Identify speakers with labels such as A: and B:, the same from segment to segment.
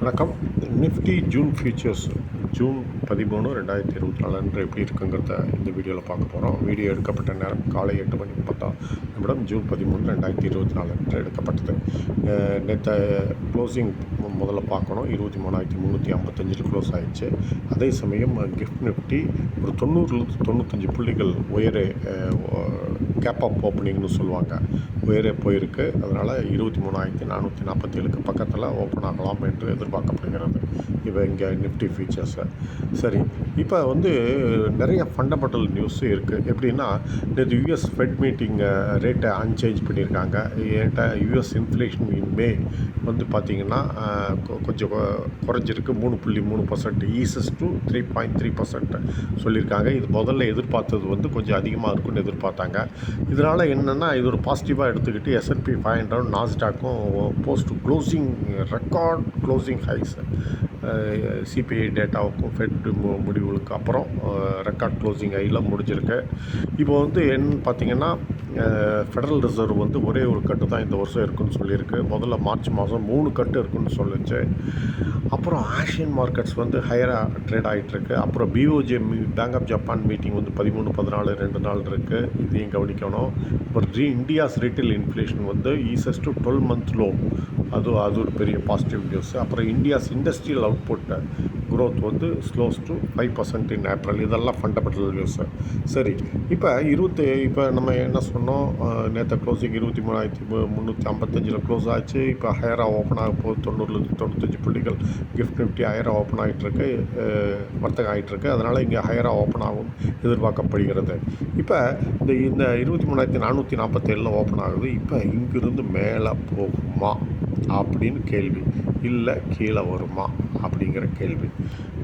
A: வணக்கம். Nifty June features June பதிமூணு ரெண்டாயிரத்தி இருபத்தி நாலு அன்று எப்படி இருக்குங்கிறத இந்த வீடியோவில் பார்க்க போகிறோம் வீடியோ எடுக்கப்பட்ட நேரம் காலை எட்டு மணி பத்தா நிமிடம் ஜூன் பதிமூணு ரெண்டாயிரத்தி இருபத்தி நாலு அன்று எடுக்கப்பட்டது நேற்று க்ளோசிங் முதல்ல பார்க்கணும் இருபத்தி மூணாயிரத்தி முந்நூற்றி ஐம்பத்தஞ்சில் க்ளோஸ் ஆயிடுச்சு அதே சமயம் கிஃப்ட் நிஃப்டி ஒரு தொண்ணூறுலேருந்து தொண்ணூத்தஞ்சு புள்ளிகள் உயரே கேப் அப் ஓப்பனிங்னு சொல்லுவாங்க உயரே போயிருக்கு அதனால் இருபத்தி மூணாயிரத்தி நானூற்றி நாற்பத்தேழுக்கு பக்கத்தில் ஓப்பன் ஆகலாம் என்று எதிர்பார்க்கப்படுகிறது இப்போ இங்கே நிஃப்டி ஃபீச்சர்ஸை சரி இப்போ வந்து நிறைய ஃபண்டமெண்டல் நியூஸ் இருக்குது எப்படின்னா நேற்று யூஎஸ் ஃபெட் மீட்டிங் ரேட்டை அன்சேஞ்ச் பண்ணியிருக்காங்க. ஏன்ட்ட யூஎஸ் இன்ஃப்ளேஷன் மே வந்து பார்த்திங்கன்னா கொஞ்சம் குறைஞ்சிருக்கு. மூணு புள்ளி மூணு percent eases to three point three percent சொல்லியிருக்காங்க. இது முதல்ல எதிர்பார்த்தது வந்து கொஞ்சம் அதிகமாக இருக்கும்னு எதிர்பார்த்தாங்க. இதனால் என்னென்னா இது ஒரு பாசிட்டிவாக எடுத்துக்கிட்டு S and P five hundred நாஸ்டாக்கும் post closing record closing highs CPI டேட்டாவுக்கும் Fed முடிவுகளுக்கு அப்புறம் ரெக்கார்ட் க்ளோசிங் ஐயில் முடிஞ்சிருக்கு. இப்போ வந்து என்னன்னு பார்த்தீங்கன்னா ஃபெடரல் ரிசர்வ் வந்து ஒரே ஒரு கட்டு தான் இந்த வருஷம் இருக்குன்னு சொல்லியிருக்கு. முதல்ல மார்ச் மாதம் மூணு கட்டு இருக்குன்னு சொல்லிச்சு. அப்புறம் ஆஷியன் மார்க்கெட்ஸ் வந்து ஹையராக ட்ரேட் ஆகிட்டுருக்கு அப்புறம் BOJ bank of Japan meeting வந்து பதிமூணு பதினாலு ரெண்டு நாள் இருக்குது இதையும் கவனிக்கணும். அப்புறம் ரீ இந்தியாஸ் ரீட்டைல் இன்ஃப்ளேஷன் வந்து eases to twelve month low அது அது ஒரு பெரிய பாசிட்டிவ் நியூஸ் அப்புறம் இந்தியாஸ் இண்டஸ்ட்ரியல் அவுட்புட் க்ரோத் வந்து slows to five percent in April இதெல்லாம் ஃபண்டமெண்டல் நியூஸு சரி இப்போ இருபத்தி இப்போ நம்ம என்ன சொன்னோம்? நேற்று க்ளோசிங் இருபத்தி மூணாயிரத்தி முந்நூற்றி ஐம்பத்தஞ்சில் க்ளோஸ் ஆச்சு. இப்போ ஹையராக ஓப்பன் ஆக போகுது. தொண்ணூறுலேருந்து தொண்ணூத்தஞ்சு புள்ளிகள் கிஃப்ட் நிஃப்டி ஹையராக ஓப்பன் ஆகிட்டுருக்கு வர்த்தகம் ஆகிட்டுருக்கு அதனால் இங்கே ஹையராக ஓப்பன் ஆகும் எதிர்பார்க்கப்படுகிறது. இப்போ இந்த இந்த இருபத்தி மூணாயிரத்தி நானூற்றி நாற்பத்தேழில் ஓப்பன் ஆகுது. இப்போ இங்கிருந்து மேலே போகுமா? அப்படின்னு கேள்வி. இல்லை கீழே வருமா அப்படிங்கிற கேள்வி.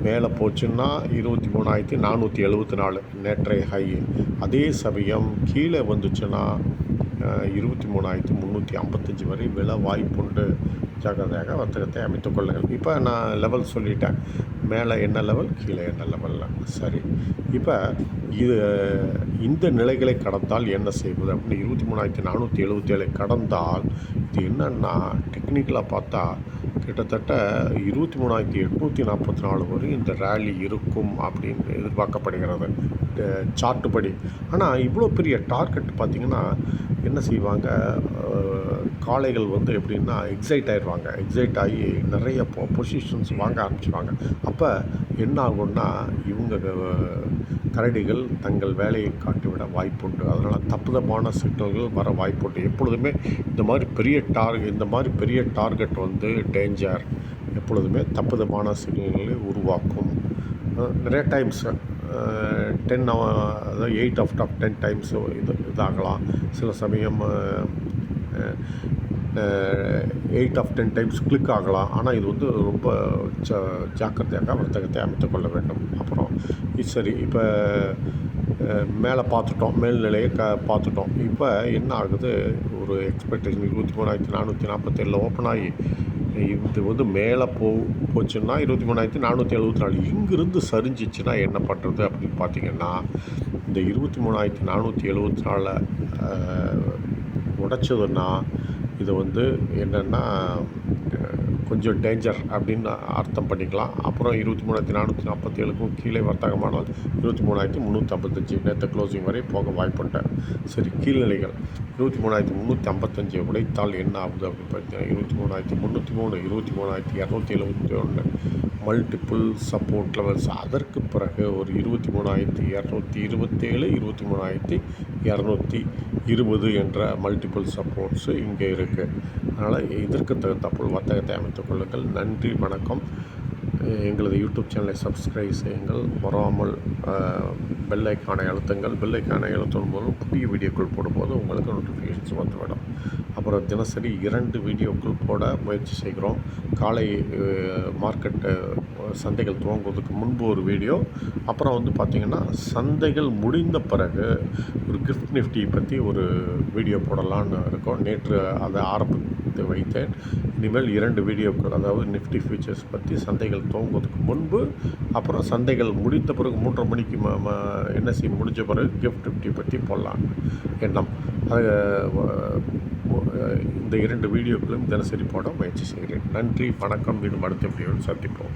A: மேலே போச்சுன்னா இருபத்தி மூணாயிரத்தி நானூற்றி எழுபத்தி நாலு நேற்றைய ஹை அதே சமயம் கீழே வந்துச்சுன்னா இருபத்தி மூணாயிரத்தி முந்நூற்றி ஐம்பத்தஞ்சு வரை விலை வாய்ப்புண்டு. ஜாக்கிரதையாக வர்த்தகத்தை அமைத்துக் கொள்ளுங்கள். இப்போ நான் லெவல் சொல்லிட்டேன். மேலே என்ன லெவல் கீழே என்ன லெவலில் சரி. இப்போ இது இந்த நிலைகளை கடந்தால் என்ன செய்வது? அப்படின்னு இருபத்தி மூணாயிரத்தி நானூற்றி எழுபத்தி ஏழை கடந்தால் இது என்னன்னா டெக்னிக்கலாக பார்த்தா கிட்டத்தட்ட இருபத்தி மூணாயிரத்தி எட்நூற்றி நாற்பத்தி நாலு வரை இந்த ரேலி இருக்கும் அப்படின்னு எதிர்பார்க்கப்படுகிறது. சார்ட்டு படி ஆனால் இவ்வளோ பெரிய டார்கெட் பார்த்திங்கன்னா என்ன செய்வாங்க? காளைகள் வந்து எப்படின்னா எக்ஸைட் ஆயிடுவாங்க எக்ஸைட் ஆகி நிறைய பொ பொசிஷன்ஸ் வாங்க ஆரம்பிச்சிடுவாங்க அப்போ என்ன ஆகும்னா இவங்க கரடிகள் தங்கள் வேலையை காட்டிவிட வாய்ப்புண்டு. அதனால் தப்புதமான சிக்னல்கள் வர வாய்ப்புண்டு. எப்பொழுதுமே இந்த மாதிரி பெரிய டார்கெட் இந்த மாதிரி பெரிய டார்கெட் வந்து டேஞ்சர் எப்பொழுதுமே தப்புதமான சிக்னல்களை உருவாக்கும். நிறைய டைம்ஸ் டென் அதாவது eight of top ten times இது இதாகலாம். சில சமயம் eight of ten times click ஆகலாம். ஆனால் இது வந்து ரொம்ப ஜ ஜாக்கிரதையாக வர்த்தகத்தை அமைத்துக்கொள்ள வேண்டும். அப்புறம் சரி இப்போ மேலே பார்த்துட்டோம். மேல்நிலையை க பார்த்துட்டோம். இப்போ என்ன ஆகுது? ஒரு எக்ஸ்பெக்டேஷன் இருபத்தி மூணாயிரத்தி நானூற்றி நாற்பத்தேழில் ஓப்பன் ஆகி இது வந்து மேலே போ போச்சுன்னா இருபத்தி மூணாயிரத்தி நானூற்றி எழுபத்தி நாலு. இங்கிருந்து சரிஞ்சிச்சுன்னா என்ன பண்ணுறது அப்படின்னு பார்த்தீங்கன்னா இந்த இருபத்தி மூணாயிரத்தி நானூற்றி எழுபத்தி நாலில் உடைச்சதுன்னா இது வந்து என்னென்னா கொஞ்சம் டேஞ்சர் அப்படின்னு அர்த்தம் பண்ணிக்கலாம். அப்புறம் இருபத்தி மூணாயிரத்தி நானூற்றி நாற்பத்தி ஏழுக்கும் கீழே வர்த்தகமானால் இருபத்தி மூணாயிரத்தி முந்நூற்றி ஐம்பத்தஞ்சு நேற்று க்ளோசிங் வரை போக வாய்ப்புட்டேன் சரி கீழ்நிலைகள். இருபத்தி மூணாயிரத்தி முந்நூற்றி ஐம்பத்தஞ்சு உடைத்தால் என்ன ஆகுது அப்படின்னு பார்த்தீங்கன்னா இருபத்தி மூணாயிரத்தி முந்நூற்றி மூணு இருபத்தி மூணாயிரத்தி இரநூத்தி எழுபத்தி ஒன்று மல்டிப்புள் சப்போர்ட் லெவல்ஸ் அதற்கு பிறகு ஒரு இருபத்தி மூணாயிரத்தி இரநூத்தி இருபத்தேழு இருபத்தி மூணாயிரத்தி இரநூத்தி இருபது என்ற மல்டிப்புள் சப்போர்ட்ஸு இங்கே இருக்குது அதனால் இதற்கு தகுந்தப்போல் வர்த்தகத்தை அமைத்துக் கொள்ளுங்கள். நன்றி வணக்கம். எங்களது யூடியூப் சேனலை சப்ஸ்கிரைப் செய்யுங்கள். வராமல் பெல்லைக்கானை அழுத்துங்கள். பெல்லைக்கானை அழுத்தும் போதும் புதிய வீடியோக்கள் போடும்போது உங்களுக்கு நோட்டிஃபிகேஷன்ஸ் வந்துவிடும். தினசரி இரண்டு வீடியோக்கள் போட முயற்சி செய்கிறோம். காலை மார்க்கெட்டு சந்தைகள் துவங்குவதற்கு முன்பு ஒரு வீடியோ. அப்புறம் வந்து பார்த்திங்கன்னா சந்தைகள் முடிந்த பிறகு ஒரு கிஃப்ட் நிஃப்டி பற்றி ஒரு வீடியோ போடலான்னு இருக்கோம். நேற்று அதை ஆரம்பித்து வைத்தேன். இனிமேல் இரண்டு வீடியோக்கள் அதாவது நிஃப்டி ஃபியூச்சர்ஸ் பற்றி சந்தைகள் துவங்குவதற்கு முன்பு அப்புறம் சந்தைகள் முடித்த பிறகு மூன்றரை மணிக்கு என்எஸ்சி முடிஞ்ச பிறகு கிஃப்ட் நிஃப்டி பற்றி போடலான்னு எண்ணம். அது இந்த இரண்டு வீடியோக்களும் தினசரி போட முயற்சி செய்கிறேன். நன்றி வணக்கம். மீண்டும் அடுத்த வீடியோவில் சந்திப்போம்.